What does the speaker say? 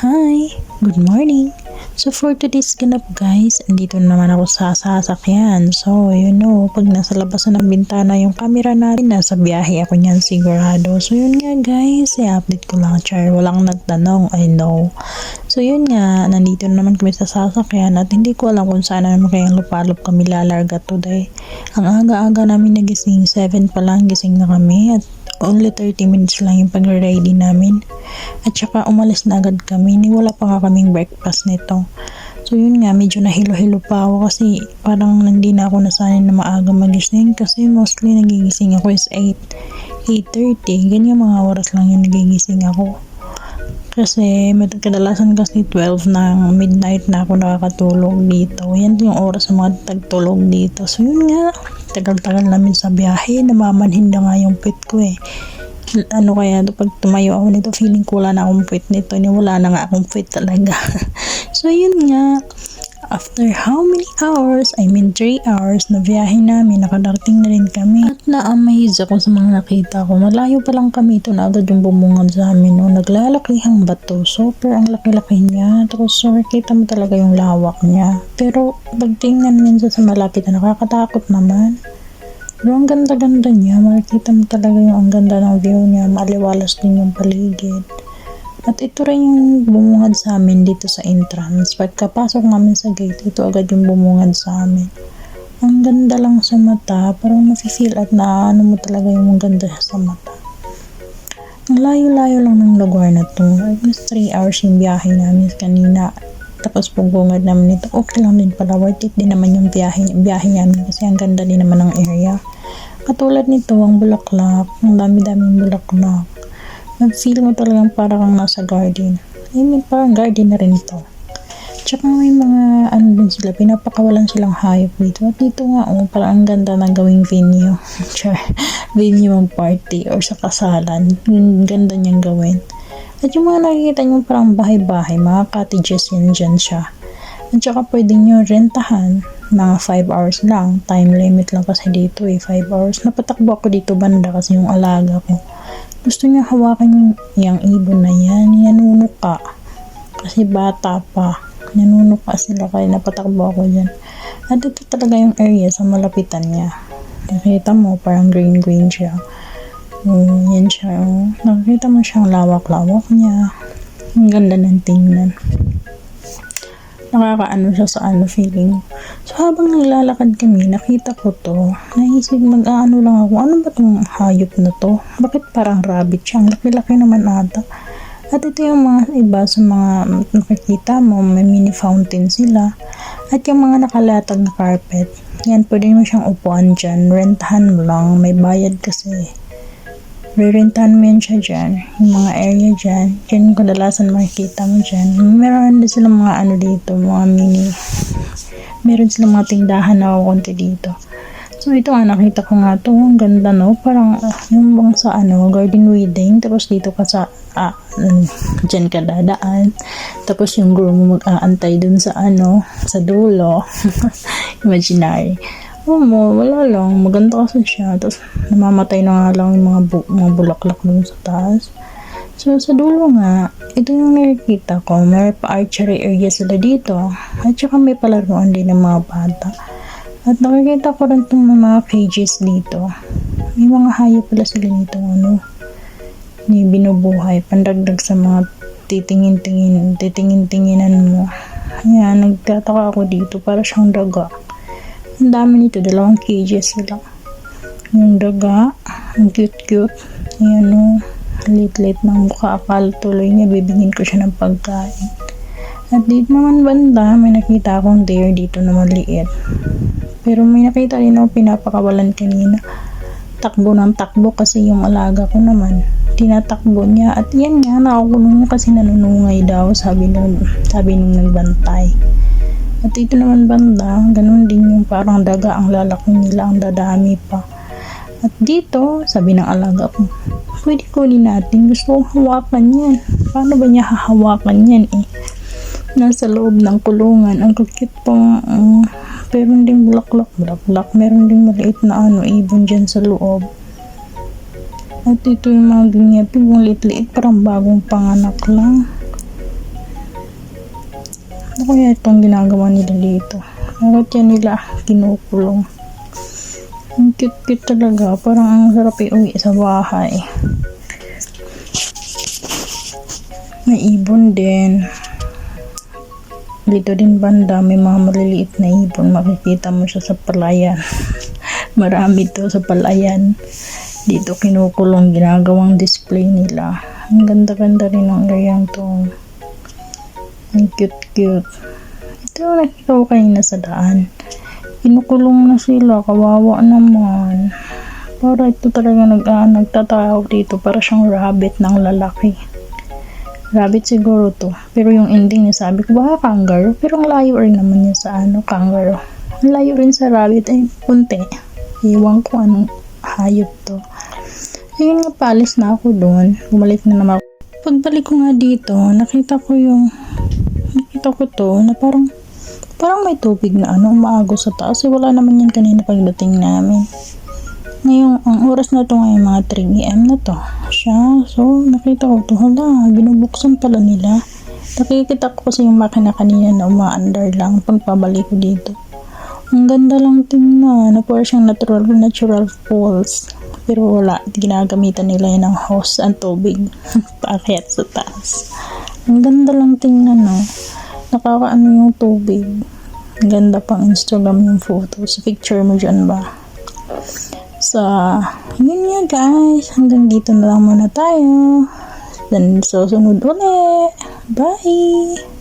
Hi! Good morning! So for today's ganap guys, andito na naman ako sa sasakyan. So you know, pag nasa labas na ng bintana yung camera natin, nasa biyahe ako niyan sigurado. So yun nga guys, i-update ko lang char. Walang nagtanong, I know. So yun nga, nandito na naman kami sa sasakyan at hindi ko alam kung saan naman kayang lupalop kami lalarga today. Ang aga-aga namin nagising, 7 pa lang gising na kami at only 30 minutes lang yung pag-ready namin. At saka umalis na agad kami, ni wala pa nga kaming breakfast nito. So yun nga, medyo nahilo-hilo pa ako kasi parang hindi na ako nasanay na maaga magising kasi mostly nagigising ako is 8, 8.30, ganyan mga oras lang yung nagigising ako. Kasi kadalasan kasi 12 ng midnight na ako nakakatulog dito. Yan yung oras sa mga tagtulog dito. So yun nga, tagal-tagal namin sa biyahe, namamanhin na nga yung pit ko eh. Ano kaya to pag tumayo ako nito, feeling ko wala na akong pit nito. Ni wala na nga akong pit talaga. so yun nga, after how many hours, I mean 3 hours na biyahe namin, nakadarating na rin kami. At na-amaze ako sa mga nakita ko. Malayo pa lang kami, ito na agad yung bumungad sa amin. No? Naglalakihang bato. Super ang laki-laki niya. Tapos so, kita mo talaga yung lawak niya. Pero pagtingnan minsan sa malapit na nakakatakot naman. Pero ang ganda-ganda niya. Makikita mo talaga yung ang ganda ng view niya. Maliwalas din yung paligid. At ito rin yung bumungad sa amin dito sa entrance. Pagkapasok namin sa gate, ito agad yung bumungad sa amin. Ang ganda lang sa mata, parang nafe-feel at naano mo talaga yung ganda sa mata. Ang layo-layo lang ng lugar na to. Almost 3 hours yung biyahe namin kanina. Tapos bumungad namin ito. Okay lang din pala. Worth it din naman yung biyahe, biyahe namin kasi ang ganda din naman ng area. Katulad nito, ang bulaklak. Ang dami-daming bulaklak. Nag-feel mo talagang parang kang nasa garden. I mean, parang garden na rin ito. Tsaka may mga, ano din sila, pinapakawalan silang hayop dito. At dito nga, oh, parang ang ganda ng gawing venue. Char, venue ng party or sa kasalan. Yung ganda niyang gawin. At yung mga nakikita nyo parang bahay-bahay, mga cottages yan dyan siya. At saka pwede nyo rentahan, mga 5 hours lang. Time limit lang kasi dito eh, 5 hours. Napatakbo ako dito banda kasi yung alaga ko. Gusto niya hawakan yung, yung ibon na yan. Yanuno ka. Kasi bata pa. Nanuno ka sila kaya napatakbo ako dyan. At ito talaga yung area sa malapitan niya. Nakita mo, parang green-green siya. Um, yan siya. oh. Nakita mo siyang lawak-lawak niya. Ang ganda ng tingnan. Nakakaano siya sa ano feeling. So habang naglalakad kami, nakita ko to. Naisip mag-ano lang ako, ano ba tong hayop na to? Bakit parang rabbit siya? Ang laki-laki naman ata. At ito yung mga iba sa mga nakikita mo, may mini fountain sila. At yung mga nakalatag na carpet, yan, pwede mo siyang upuan dyan. Rentahan mo lang, may bayad kasi. Rerentahan mo yan siya dyan. Yung mga area dyan. Yan yung kadalasan makikita mo dyan. Meron din silang mga ano dito, mga mini. Meron silang mga tindahan na konti dito. So ito nga, nakita ko nga to. Ang ganda no. Parang ah, yung bang sa ano, garden wedding. Tapos dito ka sa, ah, mm, dyan ka dadaan. Tapos yung groom mag-aantay dun sa ano, sa dulo. Imaginary. Oo mo, wala lang. Maganda kasi siya. Tapos, namamatay na nga lang yung mga, bu- mga bulaklak dun sa taas. So, sa dulo nga, ito yung nakikita ko. May pa-archery area sila dito. At saka may palaruan din ng mga bata. At nakikita ko rin itong mga cages dito. May mga hayop pala sila dito. Ano, ni binubuhay. Pandagdag sa mga titingin-tingin, titingin-tinginan mo. Ayan, nagtataka ako dito. Para siyang daga. Ang dami nito, dalawang cages sila. Yung daga, ang cute-cute. Ayan o, lit-lit ng mukha. Akala tuloy niya, bibigyan ko siya ng pagkain. At dito naman banda, may nakita akong deer dito na maliit. Pero may nakita rin ako pinapakawalan kanina. Takbo ng takbo kasi yung alaga ko naman. Tinatakbo niya. At yan nga, nakakulong kasi nanunungay daw, sabi nung, sabi nung nagbantay. At ito naman banda, ganun din yung parang daga ang lalaki nila, ang dadami pa. At dito, sabi ng alaga ko, pwede kunin natin, gusto kong hawakan yan. Paano ba niya hahawakan yan eh? Nasa loob ng kulungan, ang kukit po, uh, meron ding bulaklak, bulaklak, meron ding maliit na ano, ibon dyan sa loob. At ito yung mga ganyan, yung liit-liit, parang bagong panganak lang. Kaya itong ginagawa nila dito? Bakit yan nila kinukulong? Ang cute-cute talaga. Parang ang sarap iuwi sa bahay. May ibon din. Dito din banda, may mga maliliit na ibon. Makikita mo siya sa palayan. Marami to sa palayan. Dito kinukulong ginagawang display nila. Ang ganda-ganda rin ng area to. Ang cute-cute. Ito nakita ko kanina sa daan. Kinukulong na sila. Kawawa naman. Para ito talaga nag, ah, nagtatawa dito. Para siyang rabbit ng lalaki. Rabbit siguro to. Pero yung ending niya sabi ko, baka kangaroo. Pero ang layo rin naman niya sa ano, kangaroo. Ang layo rin sa rabbit ay punti. Iwan ko anong hayop to. Ayun nga, palis na ako doon. Bumalik na naman ako. Pagbalik ko nga dito, nakita ko yung nakita ko to na parang parang may tubig na ano, umaago sa taas. Eh, wala naman yan kanina pagdating namin. Ngayon, ang oras na to ngayon, mga 3 am na to. Siya, so, nakita ko to, hala, binubuksan pala nila. Nakikita ko kasi yung makina kanina na umaandar lang pagpabalik ko dito. Ang ganda lang tingnan, na parang siyang natural, natural falls. Pero wala, ginagamitan nila yun ng hose ang tubig. Paakyat sa taas. Ang ganda lang tingnan, no. Nakakaano yung tubig. Ganda pang Instagram yung photos. Picture mo dyan ba? So, yun nga guys. Hanggang dito na lang muna tayo. Then, susunod ulit. Bye!